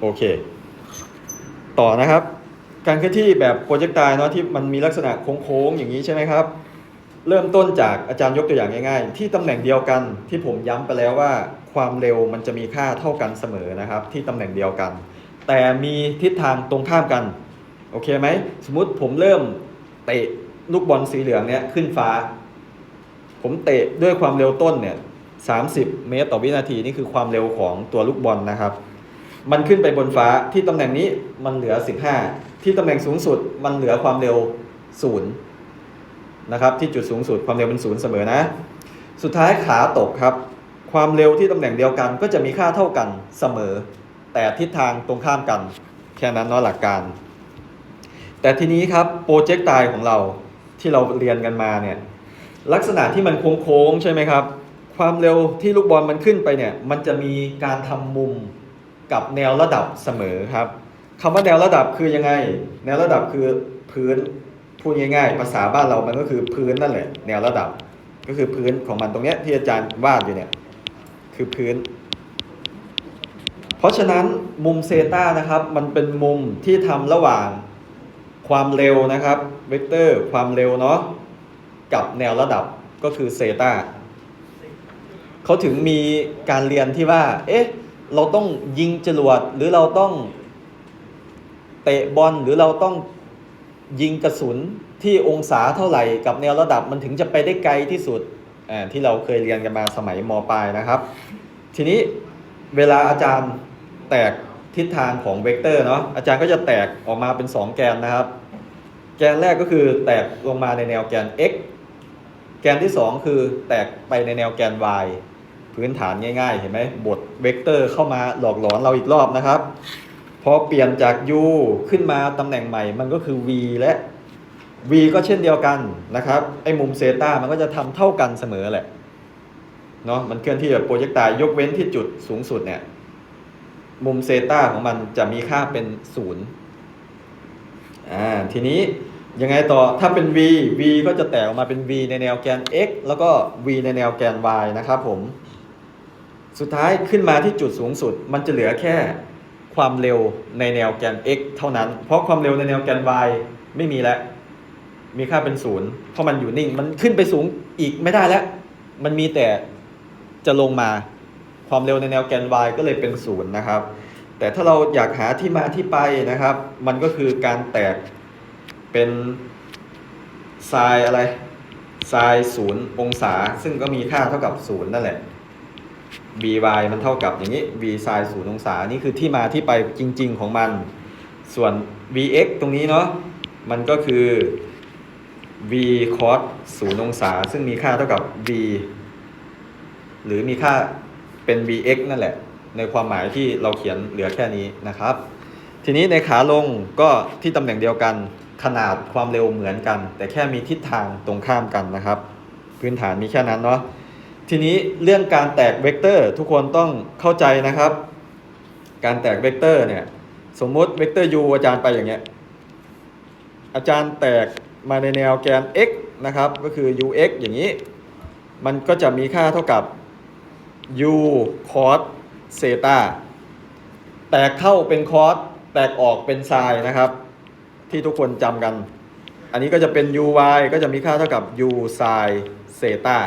โอเค ต่อนะครับ การเคลื่อนที่แบบโปรเจกต์ไตเนาะที่มันมีลักษณะโค้งๆอย่างนี้ใช่ไหมครับ เริ่มต้นจากอาจารย์ยกตัวอย่างง่าย ๆ ที่ตำแหน่งเดียวกันที่ผมย้ำไปแล้วว่า ความเร็วมันจะมีค่าเท่ากันเสมอนะครับ ที่ตำแหน่งเดียวกัน แต่มีทิศทางตรงข้ามกันโอเคไหมสมมุติผมเริ่มเตะลูกบอลสีเหลืองเนี่ยขึ้นฟ้า ผมเตะด้วยความเร็วต้นเนี่ย30 เมตรต่อวินาทีนี่คือความเร็วของตัวลูกบอลนะครับ มันขึ้นไปบนฟ้าที่ตำแหน่งนี้มันเหลือ 15 ที่ตำแหน่งสูงสุดมันเหลือความเร็ว0นะครับที่จุดสูงสุดความเร็วเป็นศูนย์เสมอนะ สุดท้ายขาตกครับ ความเร็วที่ตำแหน่งเดียวกันก็จะมีค่าเท่ากันเสมอ แต่ทิศทางตรงข้ามกัน แค่นั้นเนาะหลักการ แต่ทีนี้ครับโปรเจกต์ไตของเราที่เราเรียนกันมาเนี่ยลักษณะที่มันโค้งๆใช่ไหมครับ ความเร็วที่ลูกบอลมันขึ้นไปเนี่ยมันจะมีการทำมุม กับแนวระดับเสมอครับคำว่าแนวระดับคือยังไง แนวระดับคือพื้นพูดง่าย ๆ ภาษาบ้านเรามันก็คือพื้นนั่นแหละ แนวระดับ ก็คือพื้นของมันตรงเนี้ยที่อาจารย์วาดอยู่เนี่ยคือพื้น เพราะฉะนั้นมุมเซตานะครับ มันเป็นมุมที่ทำระหว่างความเร็วนะครับเวกเตอร์ความเร็วเนาะกับแนวระดับก็คือเซตาเขาถึงมีการเรียนที่ว่า เอ๊ะ เราต้องยิงจรวดหรือเราต้องเตะบอลหรือเราต้องยิงกระสุนที่องศาเท่าไหร่กับแนวระดับมันถึงจะไปได้ไกลที่สุดที่เราเคยเรียนกันมาสมัยมปลายนะครับ ทีนี้เวลาอาจารย์แตกทิศทางของเวกเตอร์เนาะอาจารย์ก็จะแตกออกมาเป็น 2 แกนนะครับ แกนแรกก็คือแตกลงมาในแนวแกน x แกนที่ 2 คือแตกไปในแนวแกน y พื้นฐานง่ายๆ เห็นไหมบทเวกเตอร์เข้ามาหลอกหลอนเราอีกรอบนะครับ พอเปลี่ยนจาก u ขึ้นมาตำแหน่งใหม่มันก็คือ v และ v ก็เช่นเดียวกันนะครับไอ้มุมเซตามันก็จะทำเท่ากันเสมอแหละเนาะมันเคลื่อนที่แบบโปรเจกต์ตายยกเว้นที่จุดสูงสุดเนี่ยมุมเซตาของมันจะมีค่าเป็นศูนย์อ่าทีนี้ยังไงต่อถ้าเป็น v v ก็จะแตกออกมาเป็น v ในแนวแกน x แล้วก็ v ในแนวแกน y นะครับผม สุดท้ายขึ้นมาที่จุดสูงสุด มันจะเหลือแค่ความเร็วในแนวแกน x เท่านั้น เพราะความเร็วในแนวแกน y ไม่มีแล้ว มีค่าเป็นศูนย์เพราะมันอยู่นิ่ง มันขึ้นไปสูงอีกไม่ได้แล้ว มันมีแต่จะลงมาความเร็วในแนวแกน y ก็เลยเป็นศูนย์นะครับ แต่ถ้าเราอยากหาที่มาที่ไปนะครับ มันก็คือการแตกเป็นไซน์อะไรไซน์ศูนย์องศา ซึ่งก็มีค่าเท่ากับศูนย์นั่นแหละ by มันเท่ากับอย่างนี้ v ไซน์ศูนย์องศา นี่คือที่มาที่ไปจริง ๆ ของมัน ส่วน vx ตรงนี้เนาะ มันก็คือ v cos ศูนย์องศา ซึ่งมีค่าเท่ากับ v หรือมีค่าเป็น vx นั่นแหละ ในความหมายที่เราเขียนเหลือแค่นี้นะครับ ทีนี้ในขาลงก็ที่ตำแหน่งเดียวกัน ขนาดความเร็วเหมือนกัน แต่แค่มีทิศทางตรงข้ามกันนะครับ พื้นฐานมีแค่นั้นเนาะ ทีนี้เรื่องการแตกเวกเตอร์ทุกคนต้องเข้าใจนะครับ การแตกเวกเตอร์เนี่ยสมมุติเวกเตอร์ u อาจารย์ไปอย่างเงี้ยอาจารย์แตกมาในแนวแกน x นะครับก็คือ ux อย่างนี้ มันก็จะมีค่าเท่ากับ u cos เซตาแตกเข้าเป็น cos แตกออกเป็น sin นะครับ ที่ทุกคนจำกัน อันนี้ก็จะเป็น uy ก็จะมีค่าเท่ากับ u sin เซตา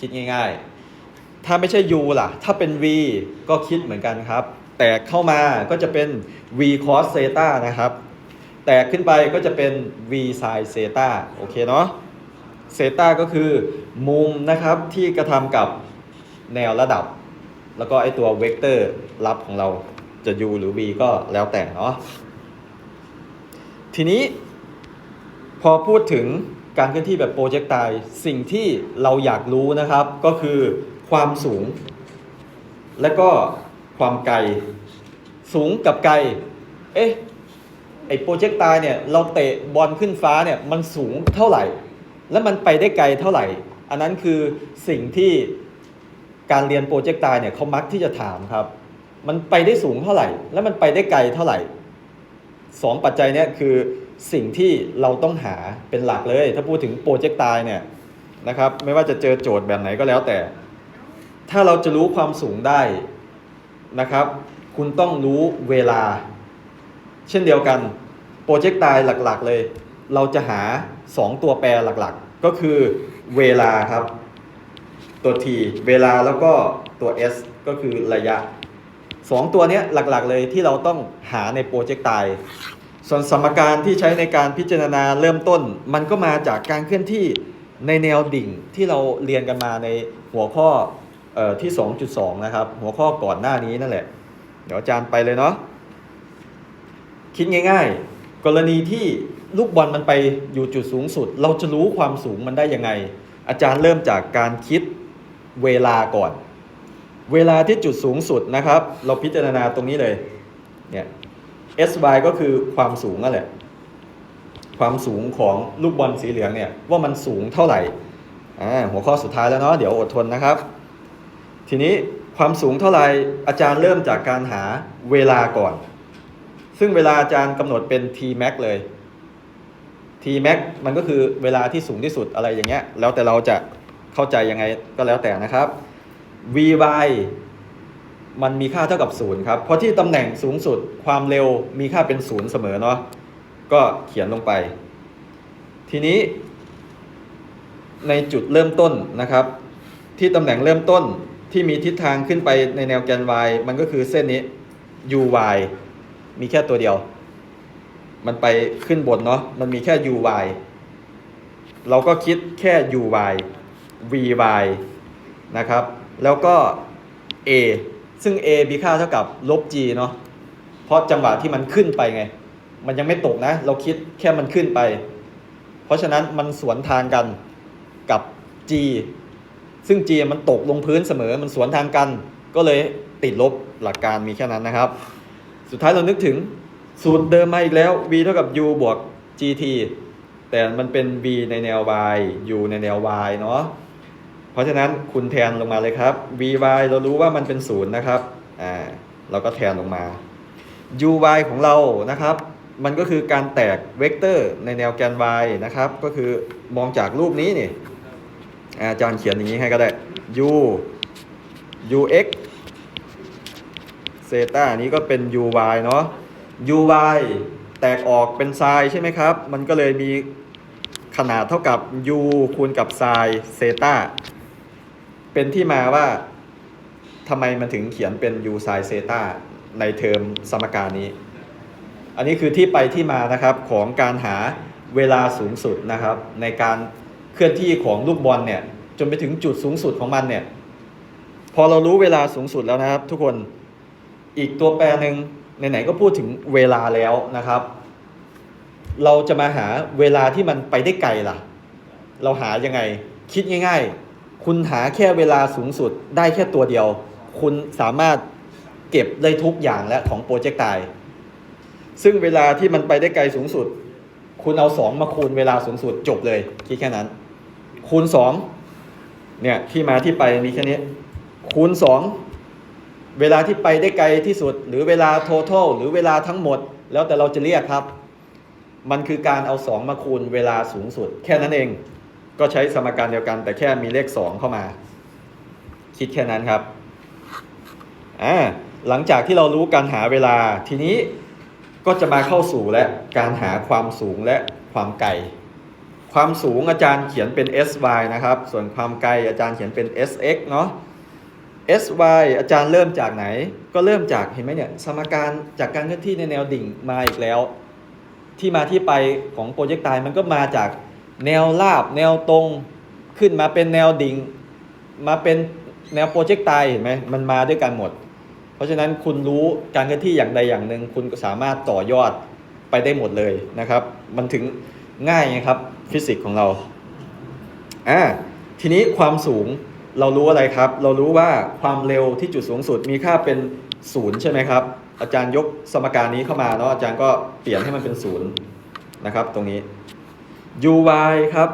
คิดง่ายๆ ถ้าไม่ใช่ u ล่ะ ถ้าเป็น v ก็คิดเหมือนกันครับ แตกเข้ามาก็จะเป็น v cos เซตานะครับ แตกขึ้นไปก็จะเป็น v sin เซตาโอเคเนาะเซตาก็คือมุมนะครับที่กระทำกับแนวระดับ แล้วก็ไอตัวเวกเตอร์รับของเราจะ u หรือ v ก็แล้วแต่เนาะทีนี้พอพูดถึง การเคลื่อนที่แบบโปรเจกต์ไตสิ่งที่เราอยากรู้นะครับ ก็คือความสูง และก็ความไกล สูงกับไกล เอ๊ะไอโปรเจกต์ไตเนี่ยเราเตะบอลขึ้นฟ้าเนี่ยมันสูงเท่าไหร่ แล้วมันไปได้ไกลเท่าไหร่ อันนั้นคือสิ่งที่การเรียนโปรเจกต์ไตเนี่ยเขามักที่จะถามครับ มันไปได้สูงเท่าไหร่ แล้วมันไปได้ไกลเท่าไหร่สองปัจจัยเนี้คือ สิ่งที่เราต้องหาเป็นหลักเลย ถ้าพูดถึงโปรเจกต์ตายเนี่ยนะครับไม่ว่าจะเจอโจทย์แบบไหนก็แล้วแต่ ถ้าเราจะรู้ความสูงได้นะครับ คุณต้องรู้เวลา เช่นเดียวกันโปรเจกต์ตายหลักๆเลย เราจะหา 2 ตัวแปรหลักๆ ก็คือเวลาครับ ตัว t เวลาแล้วก็ตัว s ก็คือระยะ 2 ตัวนี้หลักๆเลยที่เราต้องหาในโปรเจกต์ตาย ส่วนสมการที่ใช้ในการพิจารณาเริ่มต้น มันก็มาจากการเคลื่อนที่ในแนวดิ่งที่เราเรียนกันมาในหัวข้อออที่ 2.2 นะครับ หัวข้อก่อนหน้านี้นั่นแหละ เดี๋ยวอาจารย์ไปเลยเนาะคิดง่าย ๆ กรณีที่ลูกบอลมันไปอยู่จุดสูงสุด เราจะรู้ความสูงมันได้ยังไง อาจารย์เริ่มจากการคิดเวลาก่อน เวลาที่จุดสูงสุดนะครับ เราพิจารณาตรงนี้เลยเนี่ย sy ก็คือความสูงนั่นแหละ ความสูงของลูกบอลสีเหลืองเนี่ยว่ามันสูงเท่าไหร่อ่าหัวข้อสุดท้ายแล้วเนาะเดี๋ยวอดทนนะครับ ทีนี้ความสูงเท่าไหร่อาจารย์เริ่มจากการหาเวลาก่อน ซึ่งเวลาอาจารย์กำหนดเป็น t max เลย t max มันก็คือเวลาที่สูงที่สุดอะไรอย่างเงี้ย แล้วแต่เราจะเข้าใจยังไงก็แล้วแต่นะครับ vy มันมีค่าเท่ากับศูนย์ครับ เพราะที่ตำแหน่งสูงสุดความเร็วมีค่าเป็นศูนย์เสมอเนาะ ก็เขียนลงไป ทีนี้ ในจุดเริ่มต้นนะครับ ที่ตำแหน่งเริ่มต้นที่มีทิศทางขึ้นไปในแนวแกน y มันก็คือเส้นนี้ uy มีแค่ตัวเดียว มันไปขึ้นบนเนาะ มันมีแค่ uy เราก็คิดแค่ uy vy นะครับ แล้วก็ a ซึ่ง a มีค่าเท่ากับลบ g เนาะเพราะจังหวะที่มันขึ้นไปไง มันยังไม่ตกนะ เราคิดแค่มันขึ้นไป เพราะฉะนั้นมันสวนทางกันกับ g ซึ่ง g มันตกลงพื้นเสมอมันสวนทางกัน ก็เลยติดลบหลักการมีแค่นั้นนะครับ สุดท้ายเรานึกถึงสูตรเดิมมาอีกแล้ว v เท่ากับ u บวก gt แต่มันเป็น v ในแนว y u ในแนว y เนาะ เพราะฉะนั้นคุณแทนลงมาเลยครับ vy เรารู้ว่ามันเป็นศูนย์นะครับ อ่า เราก็แทนลงมา uy ของเรานะครับ มันก็คือการแตกเวกเตอร์ในแนวแกน y นะครับ ก็คือมองจากรูปนี้นี่ อาจารย์เขียนอย่างนี้ให้ก็ได้ u ux เซต้านี้ก็เป็น uy เนาะ uy แตกออกเป็นไซน์ใช่ไหมครับ มันก็เลยมีขนาดเท่ากับ u คูณกับไซน์เซต้า เป็นที่มาว่าทำไมมันถึงเขียนเป็น u ไซน์เซตาในเทอมสมการนี้ อันนี้คือที่ไปที่มานะครับของการหาเวลาสูงสุดนะครับ ในการเคลื่อนที่ของลูกบอลเนี่ยจนไปถึงจุดสูงสุดของมันเนี่ย พอเรารู้เวลาสูงสุดแล้วนะครับ ทุกคนอีกตัวแปรหนึ่งไหนๆก็พูดถึงเวลาแล้วนะครับ เราจะมาหาเวลาที่มันไปได้ไกลล่ะ เราหายังไงคิดง่าย ๆ คุณหาแค่เวลาสูงสุดได้แค่ตัวเดียว คุณสามารถเก็บได้ทุกอย่างและของโปรเจกต์ตาย ซึ่งเวลาที่มันไปได้ไกลสูงสุด คุณเอา 2 มาคูณเวลาสูงสุดจบเลยคิดแค่นั้น คูณ 2 เนี่ยที่มาที่ไปมีแค่นี้ คูณ 2 เวลาที่ไปได้ไกลที่สุด หรือเวลา total หรือเวลาทั้งหมด แล้วแต่เราจะเรียกครับ มันคือการเอา 2 มาคูณเวลาสูงสุด แค่นั้นเอง ก็ใช้สมการเดียวกัน แต่แค่มีเลข 2 เข้ามา คิดแค่นั้นครับอ่าหลังจากที่เรารู้การหาเวลาทีนี้ก็จะมาเข้าสู่และการหาความสูงและความไกลความสูงอาจารย์เขียนเป็น sy นะครับ ส่วนความไกลอาจารย์เขียนเป็น sx เนาะ sy อาจารย์เริ่มจากไหน ก็เริ่มจากเห็นไหมเนี่ยสมการจากการเคลื่อนที่ในแนวดิ่งมาอีกแล้ว ที่มาที่ไปของโปรเจกต์ตายมันก็มาจาก แนวราบ แนวตรงขึ้นมาเป็นแนวดิ่ง มาเป็นแนวโปรเจกต์ตายเห็นไหมมันมาด้วยกันหมด เพราะฉะนั้นคุณรู้การเคลื่อนที่อย่างใดอย่างหนึ่ง คุณก็สามารถต่อยอดไปได้หมดเลยนะครับ มันถึงง่ายไงครับฟิสิกส์ของเราอ่าทีนี้ความสูงเรารู้อะไรครับ เรารู้ว่าความเร็วที่จุดสูงสุดมีค่าเป็นศูนย์ใช่ไหมครับ อาจารย์ยกสมการนี้เข้ามาเนาะอาจารย์ก็เปลี่ยนให้มันเป็นศูนย์นะครับ ตรงนี้ uy ครับ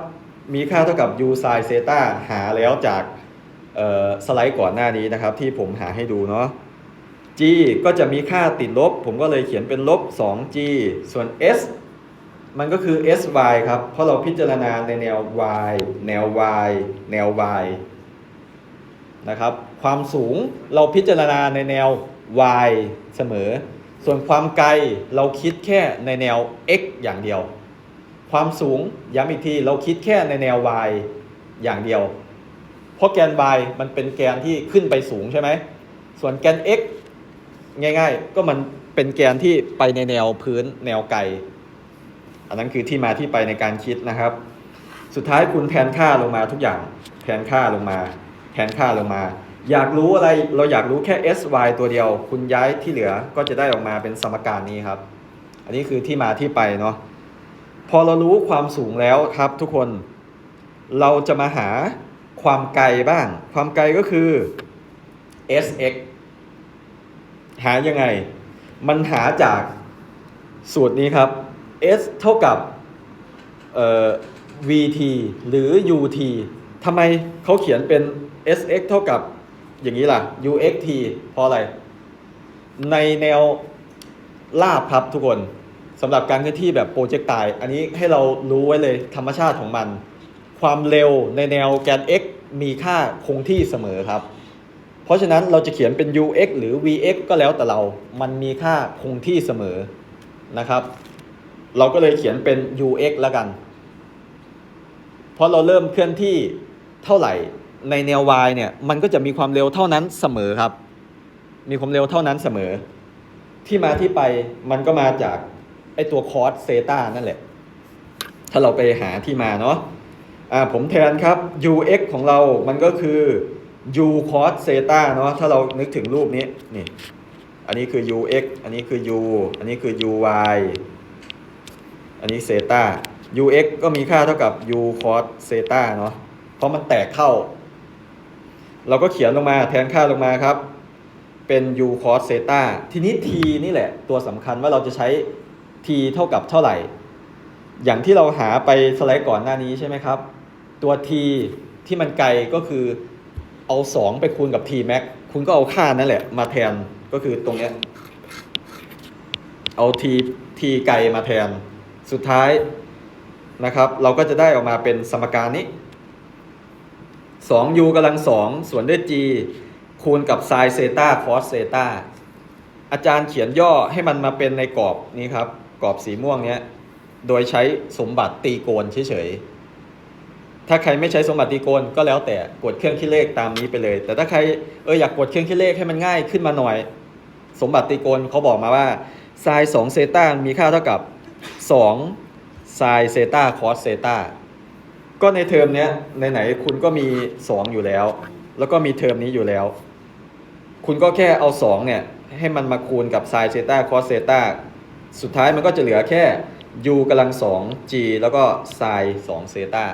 มีค่าเท่ากับ u sin เซตาหาแล้วจากสไลด์ก่อนหน้านี้นะครับ ที่ผมหาให้ดูเนาะ g ก็จะมีค่าติดลบ ผมก็เลยเขียนเป็นลบ 2g ส่วน s มันก็คือ sy ครับ เพราะเราพิจารณาในแนว y แนว y แนว y นะครับ ความสูงเราพิจารณาในแนว y เสมอ ส่วนความไกลเราคิดแค่ในแนว x อย่างเดียว ความสูงย้ำอีกทีเราคิดแค่ในแนว y อย่างเดียว เพราะแกน y มันเป็นแกนที่ขึ้นไปสูงใช่ไหม ส่วนแกน x ง่ายๆ ก็มันเป็นแกนที่ไปในแนวพื้นแนวไกล อันนั้นคือที่มาที่ไปในการคิดนะครับ สุดท้ายคุณแทนค่าลงมาทุกอย่างแทนค่าลงมาแทนค่าลงมา อยากรู้อะไรเราอยากรู้แค่ s y ตัวเดียว คุณย้ายที่เหลือก็จะได้ออกมาเป็นสมการนี้ครับ อันนี้คือที่มาที่ไปเนาะ พอเรารู้ความสูงแล้วครับทุกคน เราจะมาหาความไกลบ้าง ความไกลก็คือ sx หายังไง มันหาจากสูตรนี้ครับ s เท่ากับ vt หรือ ut ทำไมเขาเขียนเป็น sx เท่ากับอย่างนี้ล่ะ uxt เพราะอะไร ในแนวลาบครับทุกคน สำหรับการเคลื่อนที่แบบโปรเจกต์ตาย อันนี้ให้เรารู้ไว้เลยธรรมชาติของมัน ความเร็วในแนวแกน x มีค่าคงที่เสมอครับ เพราะฉะนั้นเราจะเขียนเป็น ux หรือ vx ก็แล้วแต่เรา มันมีค่าคงที่เสมอนะครับ เราก็เลยเขียนเป็น ux แล้วกัน เพราะเราเริ่มเคลื่อนที่เท่าไหร่ในแนว y เนี่ย มันก็จะมีความเร็วเท่านั้นเสมอครับ มีความเร็วเท่านั้นเสมอ ที่มาที่ไปมันก็มาจาก ไอตัวคอสเซตานั่นแหละ ถ้าเราไปหาที่มาเนาะอ่าผมแทนครับ ux ของเรา มันก็คือ u cos เซตาเนาะ ถ้าเรานึกถึงรูปนี้ นี่ อันนี้คือ ux อันนี้คือ u อันนี้คือ uy อันนี้เซตา ux ก็มีค่าเท่ากับ u cos เซตาเนาะ เพราะมันแตกเข้า เราก็เขียนลงมาแทนค่าลงมาครับ เป็น u cos เซตาทีนี้ t นี่แหละ ตัวสำคัญว่าเราจะใช้ t เท่ากับเท่าไหร่ อย่างที่เราหาไปสไลด์ก่อนหน้านี้ใช่ไหมครับ ตัว t ที่มันไกลก็คือเอา 2 ไปคูณกับ t max คุณก็เอาค่านั่นแหละ มาแทนก็คือตรงเนี้ยเอา t t ไกลมาแทน สุดท้ายนะครับ เราก็จะได้ออกมาเป็นสมการนี้ 2u กำลัง 2 ส่วนด้วย g คูณกับ sin เซตา cos เซตาอาจารย์เขียนย่อให้มันมาเป็นในกรอบนี้ครับ กรอบสีม่วงเนี้ยโดยใช้สมบัติตีโกนเฉยๆ ถ้าใครไม่ใช้สมบัติตีโกนก็แล้วแต่กดเครื่องคิดเลขตามนี้ไปเลย แต่ถ้าใครเอออยากกดเครื่องคิดเลขให้มันง่ายขึ้นมาหน่อย สมบัติตีโกนเขาบอกมาว่า sin 2เซตามีค่าเท่ากับ2 sin เซตา cos เซตาก็ในเทอมเนี้ยไหนๆคุณก็มี 2 อยู่แล้ว แล้วก็มีเทอมนี้อยู่แล้ว คุณก็แค่เอา2เนี่ยให้มันมาคูณกับ sin เซตา cos เซตา สุดท้ายมันก็จะเหลือแค่ u กำลัง2 g แล้วก็ sin 2เซตา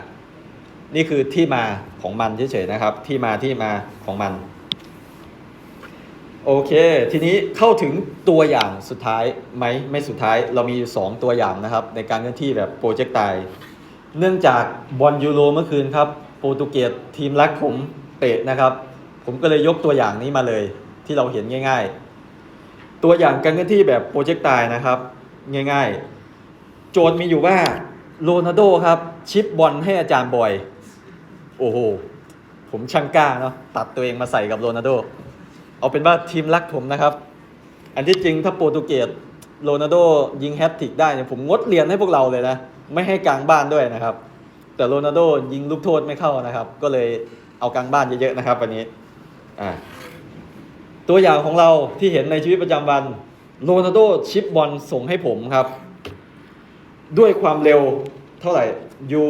นี่คือที่มาของมันเฉยๆนะครับ ที่มาที่มาของมัน โอเค ทีนี้เข้าถึงตัวอย่างสุดท้ายไหมไม่สุดท้ายเรามีอยู่ 2 ตัวอย่างนะครับ ในการเคลื่อนที่แบบโปรเจกต์ไตเนื่องจากบอลยูโรเมื่อคืนครับโปรตุเกสทีมรักผมเตะนะครับ ผมก็เลยยกตัวอย่างนี้มาเลย ที่เราเห็นง่าย ๆ ตัวอย่างการเคลื่อนที่แบบโปรเจกต์ไตนะครับ ง่ายๆ โจทย์มีอยู่ว่าโรนัลโดครับ ชิปบอลให้อาจารย์บอย โอ้โห ผมช่างกล้าเนาะตัดตัวเองมาใส่กับโรนัลโด เอาเป็นว่าทีมรักผมนะครับ อันที่จริงถ้าโปรตุเกสโรนัลโดยิงแฮตทริกได้เนี่ยผมงดเรียนให้พวกเราเลยนะ ไม่ให้กลางบ้านด้วยนะครับ แต่โรนัลโดยิงลูกโทษไม่เข้านะครับ ก็เลยเอากลางบ้านเยอะๆนะครับวันนี้อ่า ตัวอย่างของเราที่เห็นในชีวิตประจำวันโรนัลโดชิปบอลส่งให้ผมครับ ด้วยความเร็วเท่าไหร่ u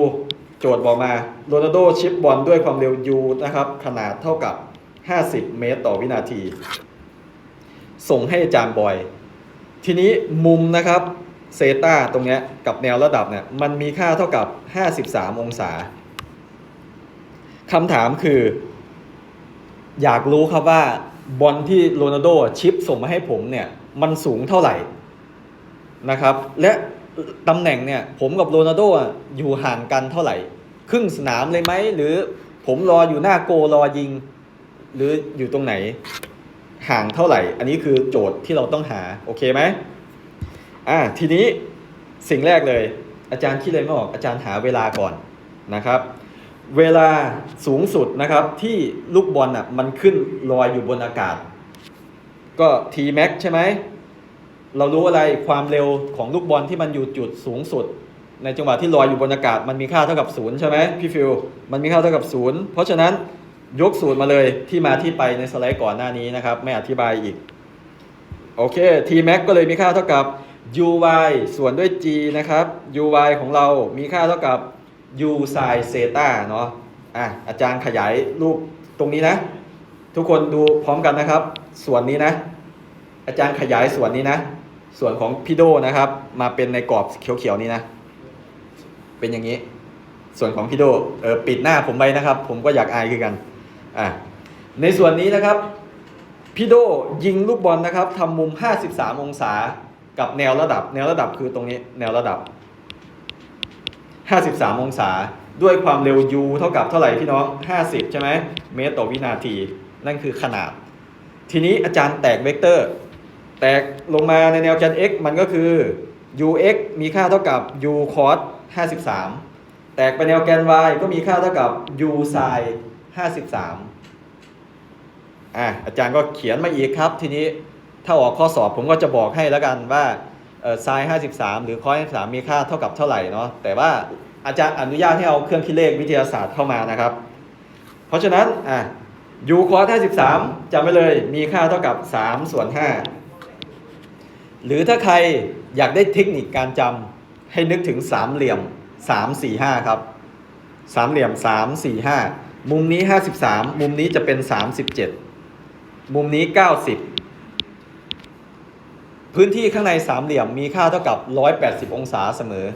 โจทย์บอกมาโรนัลโดชิปบอลด้วยความเร็ว u นะครับ ขนาดเท่ากับ 50 เมตรต่อวินาที ส่งให้อาจารย์บอย ทีนี้มุมนะครับเซตาตรงเนี้ยกับแนวระดับเนี่ยมันมีค่าเท่ากับ 53 องศาคำถามคือ อยากรู้ครับว่า บอลที่โรนัลโดชิปส่งมาให้ผมเนี่ยมันสูงเท่าไหร่นะครับ และตำแหน่งเนี่ยผมกับโรนัลโดอะอยู่ห่างกันเท่าไหร่ ครึ่งสนามเลยไหมหรือผมรออยู่หน้าโกรอยิง หรืออยู่ตรงไหนห่างเท่าไหร่ อันนี้คือโจทย์ที่เราต้องหาโอเคไหมอ่าทีนี้สิ่งแรกเลย อาจารย์คิดเลยไม่ออกอาจารย์หาเวลาก่อนนะครับ เวลาสูงสุดนะครับที่ลูกบอลอะมันขึ้นลอยอยู่บนอากาศ ก็ T max ใช่ไหม เรารู้อะไรความเร็วของลูกบอลที่มันอยู่จุดสูงสุด ในจังหวะที่ลอยอยู่บนอากาศ มันมีค่าเท่ากับศูนย์ใช่ไหมพี่ฟิวมันมีค่าเท่ากับศูนย์เพราะฉะนั้นยกสูตรมาเลยที่มาที่ไปในสไลด์ก่อนหน้านี้นะครับ ไม่อธิบายอีก โอเค T max ก็เลยมีค่าเท่ากับ uy ส่วนด้วย g นะครับ uy ของเรามีค่าเท่ากับ u sin theta เนาะอะอาจารย์ขยายรูปตรงนี้นะ ทุกคนดูพร้อมกันนะครับ ส่วนนี้นะ อาจารย์ขยายส่วนนี้นะ ส่วนของพี่โดนะครับ มาเป็นในกรอบเขียวๆนี้นะ เป็นอย่างนี้ ส่วนของพี่โดเออปิดหน้าผมไว้นะครับ ผมก็อยากอายคือกันอะในส่วนนี้นะครับพี่โดยิงลูกบอลนะครับทำมุม 53 องศากับแนวระดับ แนวระดับคือตรงนี้ แนวระดับ 53 องศา ด้วยความเร็ว u เท่ากับเท่าไหร่พี่น้อง 50 ใช่ไหมเมตรต่อวินาที นั่นคือขนาด ทีนี้อาจารย์แตกเวกเตอร์ แตกลงมาในแนวแกน x มันก็คือ ux มีค่าเท่ากับ u cos 53 แตกไปแนวแกน y ก็มีค่าเท่ากับ u sin 53อะอาจารย์ก็เขียนมาอีกครับ ทีนี้ถ้าออกข้อสอบผมก็จะบอกให้แล้วกันว่า เอ่อ sin 53 หรือ cos 53 มีค่าเท่ากับเท่าไหร่เนาะแต่ว่าอาจารย์อนุญาตให้เอาเครื่องคิดเลขวิทยาศาสตร์เข้ามานะครับ เพราะฉะนั้นอะ u cos 53จำไว้เลยมีค่าเท่ากับ 3 ส่วน 5 หรือถ้าใครอยากได้เทคนิคการจำให้นึกถึงสามเหลี่ยม 3 4 5 ครับสามเหลี่ยม 3 4 5 มุมนี้ 53 มุมนี้จะเป็น 37 มุมนี้ 90 พื้นที่ข้างในสามเหลี่ยมมีค่าเท่ากับ 180 องศาเสมอ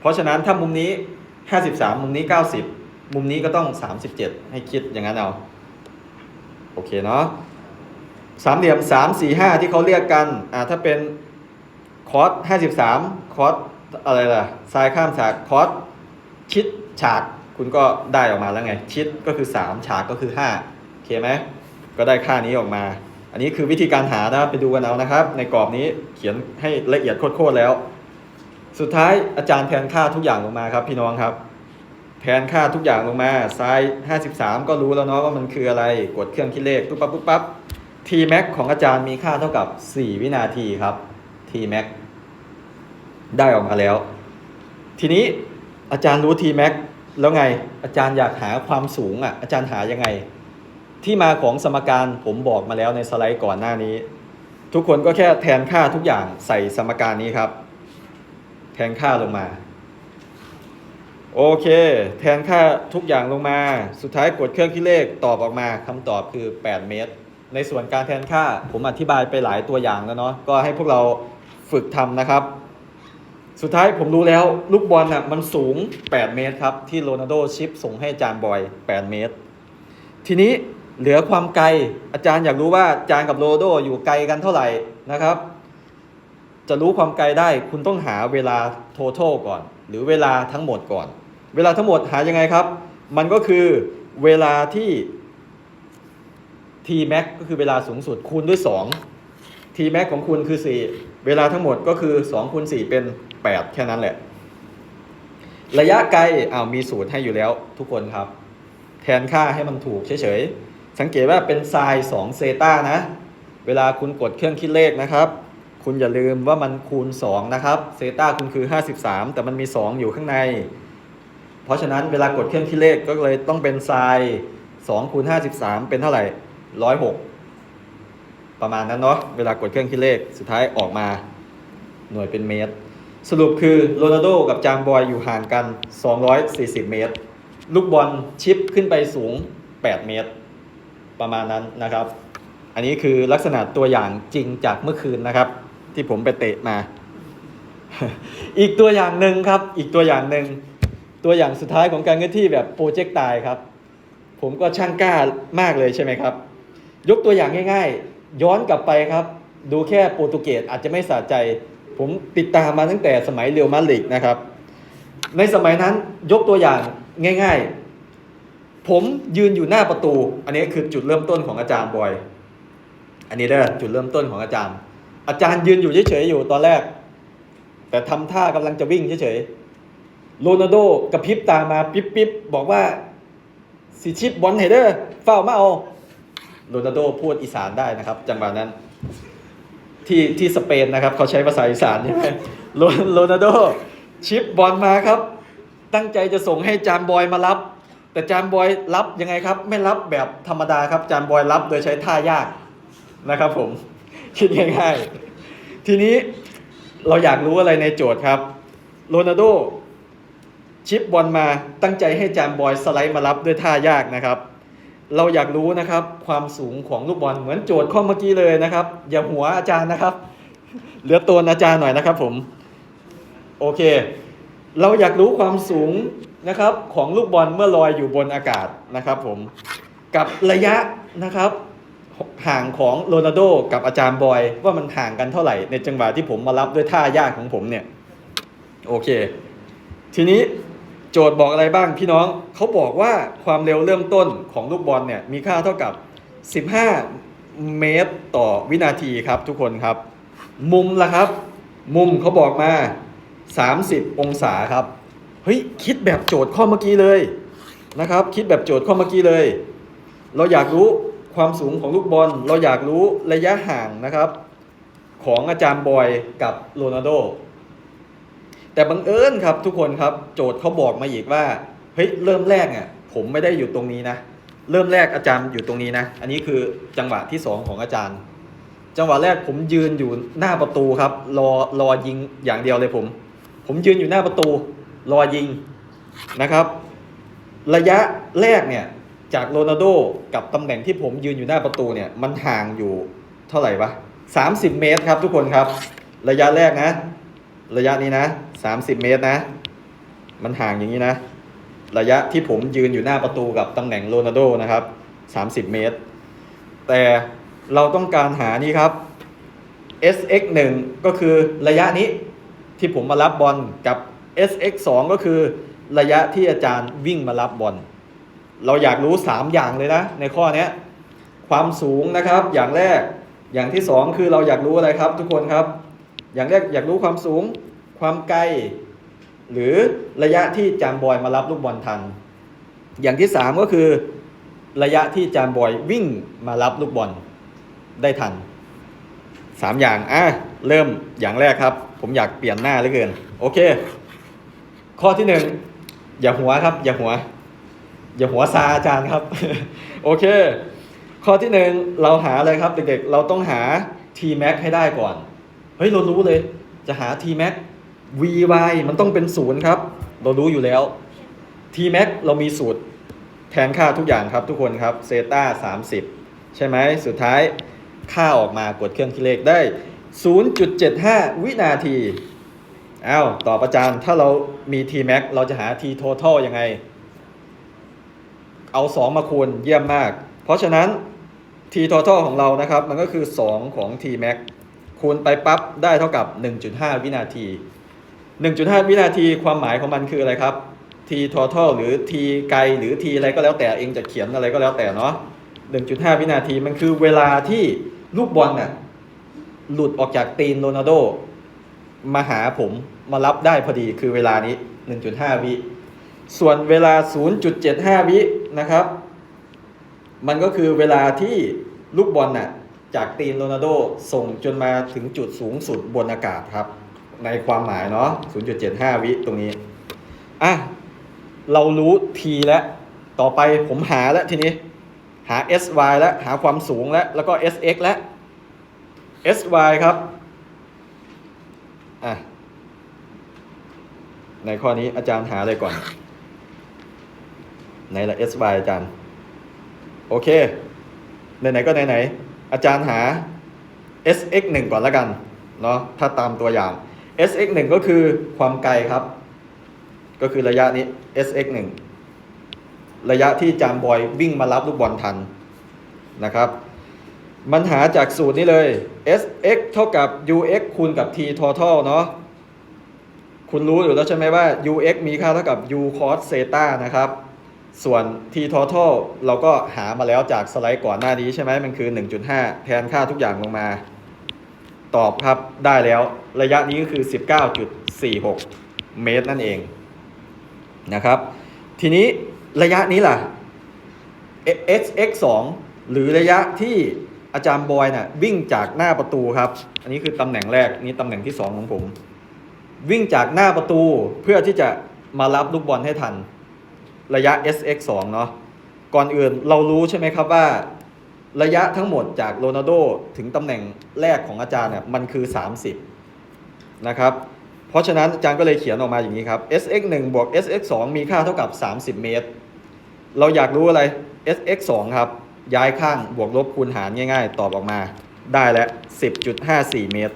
เพราะฉะนั้นถ้ามุมนี้ 53 มุมนี้ 90 มุมนี้ก็ต้อง 37 ให้คิดอย่างนั้นเอา โอเคเนาะสามเหลี่ยม 3 4 5 ที่เขาเรียกกัน อ่าถ้าเป็นคอส53 คอสอะไรล่ะซ้ายข้ามฉากคอสชิดฉากคุณก็ได้ออกมาแล้วไง ชิดก็คือ 3 ฉากก็คือ 5 โอเคไหม ก็ได้ค่านี้ออกมา นนี้คือวิธีการหานะไปดูกันเอานะครับ ในกรอบนี้เขียนให้ละเอียดโคตรๆแล้ว สุดท้ายอาจารย์แทนค่าทุกอย่างลงมาครับ พี่น้องครับ แทนค่าทุกอย่างลงมาไซ้าย53 ก็รู้แล้วเนาะว่ามันคืออะไรกดเครื่องคิดเลขปุ๊บปั๊บปุ๊บปั๊บ t max ของอาจารย์มีค่าเท่ากับ 4 วินาทีครับ t max ได้ออกมาแล้ว ทีนี้อาจารย์รู้ t max แล้วไงอาจารย์อยากหาความสูงอะอาจารย์หายังไง ที่มาของสมการผมบอกมาแล้วในสไลด์ก่อนหน้านี้ ทุกคนก็แค่แทนค่าทุกอย่างใส่สมการนี้ครับ แทนค่าลงมา โอเค แทนค่าทุกอย่างลงมา สุดท้ายกดเครื่องคิดเลขตอบออกมาคำตอบคือ 8 เมตร ในส่วนการแทนค่าผมอธิบายไปหลายตัวอย่างแล้วเนาะก็ให้พวกเราฝึกทำนะครับ สุดท้ายผมรู้แล้วลูกบอลน่ะมันสูง 8 เมตรครับ ที่โรนัลโดชิปส่งให้จาร์บอย 8 เมตร ทีนี้ เหลือความไกล อาจารย์อยากรู้ว่าอาจารย์กับโรโดอยู่ไกลกันเท่าไหร่นะครับ จะรู้ความไกลได้คุณต้องหาเวลา total ก่อน หรือเวลาทั้งหมดก่อน เวลาทั้งหมดหายังไงครับ มันก็คือเวลาที่ t max ก็คือเวลาสูงสุดคูณด้วย 2 t max ของคุณคือ 4 เวลาทั้งหมดก็คือ2คูณ4เป็น 8 แค่นั้นแหละ ระยะไกลอ้าวมีสูตรให้อยู่แล้วทุกคนครับ แทนค่าให้มันถูกเฉยๆ สังเกตว่าเป็นไซน์2เซตานะ เวลาคุณกดเครื่องคิดเลขนะครับ คุณอย่าลืมว่ามันคูณ 2 นะครับเซตาคุณคือ 53 แต่มันมี 2 อยู่ข้างใน เพราะฉะนั้นเวลากดเครื่องคิดเลขก็เลยต้องเป็นไซน์2คูณ53 เป็นเท่าไหร่ 106 ประมาณนั้นเนาะเวลากดเครื่องคิดเลขสุดท้ายออกมา หน่วยเป็นเมตร สรุปคือโรนัลโดกับจางบอยอยู่ห่างกัน 240 เมตร ลูกบอลชิปขึ้นไปสูง 8 เมตร ประมาณนั้นนะครับ อันนี้คือลักษณะตัวอย่างจริงจากเมื่อคืนนะครับ ที่ผมไปเตะมา อีกตัวอย่างหนึ่งครับ อีกตัวอย่างหนึ่งตัวอย่างสุดท้ายของการเคลื่อนที่แบบโปรเจกต์ตายครับ ผมก็ช่างกล้ามากเลยใช่ไหมครับ ยกตัวอย่างง่าย ๆ ย้อนกลับไปครับ ดูแค่โปรตุเกสอาจจะไม่สะใจ ผมติดตามมาตั้งแต่สมัยเรียวมาดริดนะครับ ในสมัยนั้นยกตัวอย่างง่าย ๆ ผมยืนอยู่หน้าประตู อันนี้คือจุดเริ่มต้นของอาจารย์บอย อันนี้เด้อจุดเริ่มต้นของอาจารย์ อาจารย์ยืนอยู่เฉยๆอยู่ตอนแรก แต่ทำท่ากำลังจะวิ่งเฉยๆโรนัลโดกระพริบตามาปิ๊บปิ๊บบอกว่าสิชิปบอลเฮเดอร์เฝ้ามาเอาโรนัลโดพูดอีสานได้นะครับ จังหวะนั้น ที่ที่สเปนนะครับ เขาใช้ภาษาอีสานใช่ไหมโรนัลโดชิปบอลมาครับ ตั้งใจจะส่งให้จามบอยมารับ แต่จามบอยรับยังไงครับ ไม่รับแบบธรรมดาครับจามบอยรับโดยใช้ท่ายากนะครับ ผมคิดง่ายๆทีนี้เราอยากรู้อะไรในโจทย์ครับโรนัลโดชิปบอลมาตั้งใจให้จามบอยสไลด์มารับด้วยท่ายากนะครับ เราอยากรู้นะครับ ความสูงของลูกบอลเหมือนโจทย์ข้อเมื่อกี้เลยนะครับ อย่าหัวอาจารย์นะครับ เหลือตัวอาจารย์หน่อยนะครับผม โอเค เราอยากรู้ความสูง นะครับของลูกบอลเมื่อลอยอยู่บนอากาศนะครับผมกับระยะนะครับห่างของโรนัลโดกับอาจารย์บอย ว่ามันห่างกันเท่าไหร่ในจังหวะที่ผมมารับด้วยท่ายากของผมเนี่ยโอเค ทีนี้โจทย์บอกอะไรบ้างพี่น้องเขาบอกว่าความเร็วเริ่มต้นของลูกบอลเนี่ยมีค่าเท่ากับ 15 เมตรต่อวินาทีครับทุกคนครับ มุมล่ะครับ มุมเขาบอกมา 30 องศาครับ ฮ้ยคิดแบบโจทย์ข้อเมื่อกี้เลยนะครับ คิดแบบโจทย์ข้อเมื่อกี้เลย เราอยากรู้ความสูงของลูกบอล เราอยากรู้ระยะห่างนะครับ ของอาจารย์บอยกับโรนัลโดแต่บังเอิญครับทุกคนครับโจทย์เขาบอกมาอีกว่าเฮ้ยเริ่มแรกอะผมไม่ได้อยู่ตรงนี้นะ เริ่มแรกอาจารย์อยู่ตรงนี้นะ อันนี้คือจังหวะที่สองของอาจารย์ จังหวะแรกผมยืนอยู่หน้าประตูครับ รอรอยิงอย่างเดียวเลยผม ผมยืนอยู่หน้าประตู รอยิงนะครับ ระยะแรกเนี่ยจากโรนัลโดกับตำแหน่งที่ผมยืนอยู่หน้าประตูเนี่ยมันห่างอยู่เท่าไหร่วะ30 เมตรครับทุกคนครับ ระยะแรกนะ ระยะนี้นะ 30 เมตรนะ มันห่างอย่างนี้นะ ระยะที่ผมยืนอยู่หน้าประตูกับตำแหน่งโรนัลโดนะครับ 30 เมตร แต่เราต้องการหานี่ครับ SX 1 ก็คือระยะนี้ที่ผมมารับบอลกับ SX 2 ก็คือระยะที่อาจารย์วิ่งมารับบอล เราอยากรู้ 3 อย่างเลยนะ ในข้อนี้ความสูงนะครับ อย่างแรก อย่างที่ 2 คือเราอยากรู้อะไรครับ ทุกคนครับ อย่างแรกอยากรู้ความสูง ความไกล หรือระยะที่จามบอยมารับลูกบอลทัน อย่างที่ 3 ก็คือระยะที่จามบอยวิ่งมารับลูกบอลได้ทันสามอย่าง อะ เริ่มอย่างแรกครับ ผมอยากเปลี่ยนหน้าเหลือเกิน โอเค ข้อที่หนึ่งอย่าหัวครับ อย่าหัว อย่าหัวซาอาจารย์ครับ โอเค ข้อที่หนึ่งเราหาอะไรครับเด็กๆเราต้องหา t max ให้ได้ก่อน เฮ้ย เรารู้เลย จะหา t max vy มันต้องเป็นศูนย์ครับ เรารู้อยู่แล้ว t max เรามีสูตรแทนค่าทุกอย่างครับทุกคนครับเซต้า30ใช่ไหมสุดท้ายค่าออกมากดเครื่องคิดเลขได้ 0.75 วินาที อ้าวตอบอาจารย์ถ้าเรามี t max เราจะหา t total ยังไง เอา 2 มาคูณเยี่ยมมาก เพราะฉะนั้น t total ของเรานะครับ มันก็คือ 2 ของ t max คูณไปปั๊บได้เท่ากับ 1.5 วินาที 1.5 วินาทีความหมายของมันคืออะไรครับ t total หรือ t ไกลหรือ t อะไรก็แล้วแต่เองจะเขียนอะไรก็แล้วแต่เนาะ 1.5 วินาทีมันคือเวลาที่ลูกบอลน่ะหลุดออกจากตีนโรนัลโด มาหาผมมารับได้พอดีคือเวลานี้ 1.5 วิ ส่วนเวลา 0.75 วินะครับ มันก็คือเวลาที่ลูกบอลน่ะจากตีนโรนัลโดส่งจนมาถึงจุดสูงสุดบนอากาศครับ ในความหมายเนาะ 0.75 วิตรงนี้ อะ เรารู้ t แล้ว ต่อไปผมหาแล้วทีนี้ หา sy แล้วหาความสูงแล้ว แล้วก็ sx แล้ว sy ครับ อะ ในข้อนี้อาจารย์หาอะไรก่อน ไหนละ sy อาจารย์ โอเค ไหนๆก็ไหนๆ อาจารย์หา sx 1ก่อนแล้วกัน เนาะถ้าตามตัวอย่าง sx 1ก็คือความไกลครับ ก็คือระยะนี้ sx 1ระยะที่จามบอยวิ่งมารับลูกบอลทันนะครับ มันหาจากสูตรนี้เลย sx เท่ากับ ux คูณกับ t total เนาะ คุณรู้อยู่แล้วใช่ไหมว่า ux มีค่าเท่ากับ u cos theta นะครับ ส่วน t total เราก็หามาแล้วจากสไลด์ก่อนหน้านี้ใช่ไหมมันคือ 1.5 แทนค่าทุกอย่างลงมา ตอบครับได้แล้วระยะนี้ก็คือ 19.46 เมตรนั่นเองนะครับ ทีนี้ระยะนี้ล่ะ x x 2หรือระยะที่ อาจารย์บอยน่ะวิ่งจากหน้าประตูครับ อันนี้คือตำแหน่งแรกนี่ตำแหน่งที่สองของผม วิ่งจากหน้าประตูเพื่อที่จะมารับลูกบอลให้ทัน ระยะ SX 2 เนาะก่อนอื่นเรารู้ใช่ไหมครับว่า ระยะทั้งหมดจากโรนัลโดถึงตำแหน่งแรกของอาจารย์เนี่ยมันคือ 30 นะครับ เพราะฉะนั้นอาจารย์ก็เลยเขียนออกมาอย่างนี้ครับ SX 1 บวก SX 2 มีค่าเท่ากับ 30 เมตร เราอยากรู้อะไร SX 2 ครับ ย้ายข้างบวกลบคูณหารง่าย ๆ ตอบออกมา ได้แล้ว 10.54 เมตร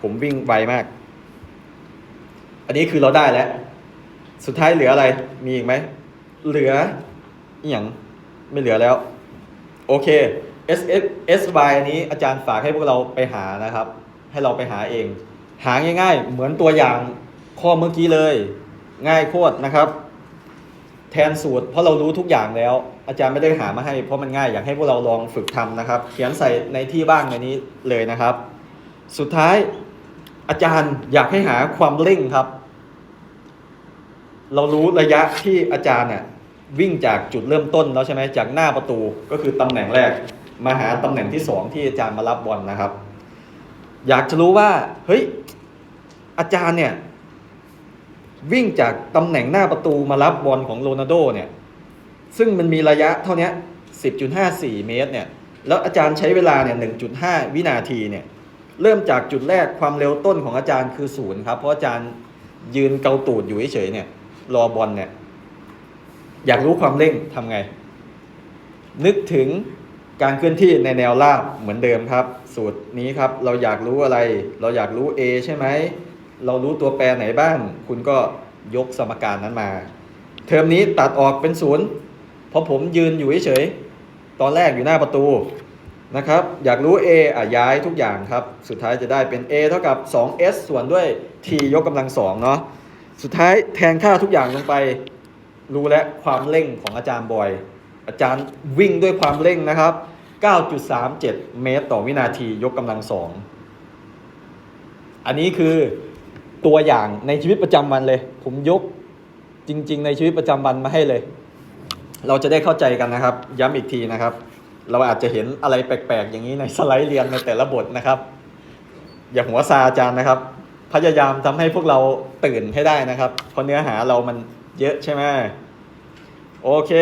ผมวิ่งไวมาก อันนี้คือเราได้แล้ว สุดท้ายเหลืออะไรมีอีกไหม เหลืออย่างไม่เหลือแล้ว โอเค S S S Y อันนี้อาจารย์ฝากให้พวกเราไปหานะครับ ให้เราไปหาเอง หาง่าย ๆ เหมือนตัวอย่างข้อเมื่อกี้เลย ง่ายโคตรนะครับ แทนสูตรเพราะเรารู้ทุกอย่างแล้ว อาจารย์ไม่ได้หามาให้เพราะมันง่ายอยากให้พวกเราลองฝึกทำนะครับ เขียนใส่ในที่บ้างในนี้เลยนะครับ สุดท้ายอาจารย์อยากให้หาความเร่งครับ เรารู้ระยะที่อาจารย์เนี่ยวิ่งจากจุดเริ่มต้นแล้วใช่ไหมจากหน้าประตูก็คือตำแหน่งแรกมาหาตำแหน่งที่สองที่อาจารย์มารับบอลนะครับ อยากจะรู้ว่าเฮ้ยอาจารย์เนี่ยวิ่งจากตำแหน่งหน้าประตูมารับบอลของโรนัลโดเนี่ย ซึ่งมันมีระยะเท่านี้10.54 เมตรเนี่ย แล้วอาจารย์ใช้เวลาเนี่ย 1.5 วินาทีเนี่ย เริ่มจากจุดแรกความเร็วต้นของอาจารย์คือศูนย์ครับ เพราะอาจารย์ยืนเกาตูดอยู่เฉยๆเนี่ย รอบอลเนี่ย อยากรู้ความเร่งทำไง นึกถึงการเคลื่อนที่ในแนวราบเหมือนเดิมครับ สูตรนี้ครับ เราอยากรู้อะไร เราอยากรู้ A ใช่ไหม เรารู้ตัวแปรไหนบ้าง คุณก็ยกสมการนั้นมา เทอมนี้ตัดออกเป็นศูนย์ พราะผมยืนอยู่เฉยๆตอนแรกอยู่หน้าประตูนะครับ อยากรู้ A อะย้ายทุกอย่างครับ สุดท้ายจะได้เป็น A เท่ากับ 2s ส่วนด้วย t ยกกำลังสองเนาะสุดท้ายแทนค่าทุกอย่างลงไป รู้แล้วความเร่งของอาจารย์บอย อาจารย์วิ่งด้วยความเร่งนะครับ 9.37 เมตรต่อวินาทียกกำลังสองอันนี้คือตัวอย่างในชีวิตประจำวันเลย ผมยกจริง ๆ ในชีวิตประจำวันมาให้เลย เราจะได้เข้าใจกันนะครับ ย้ำอีกทีนะครับ เราอาจจะเห็นอะไรแปลกๆ อย่างนี้ในสไลด์เรียนในแต่ละบทนะครับ อย่าหัวซาอาจารย์นะครับ พยายามทำให้พวกเราตื่นให้ได้นะครับ เพราะเนื้อหาเรามันเยอะใช่ไหมโอเค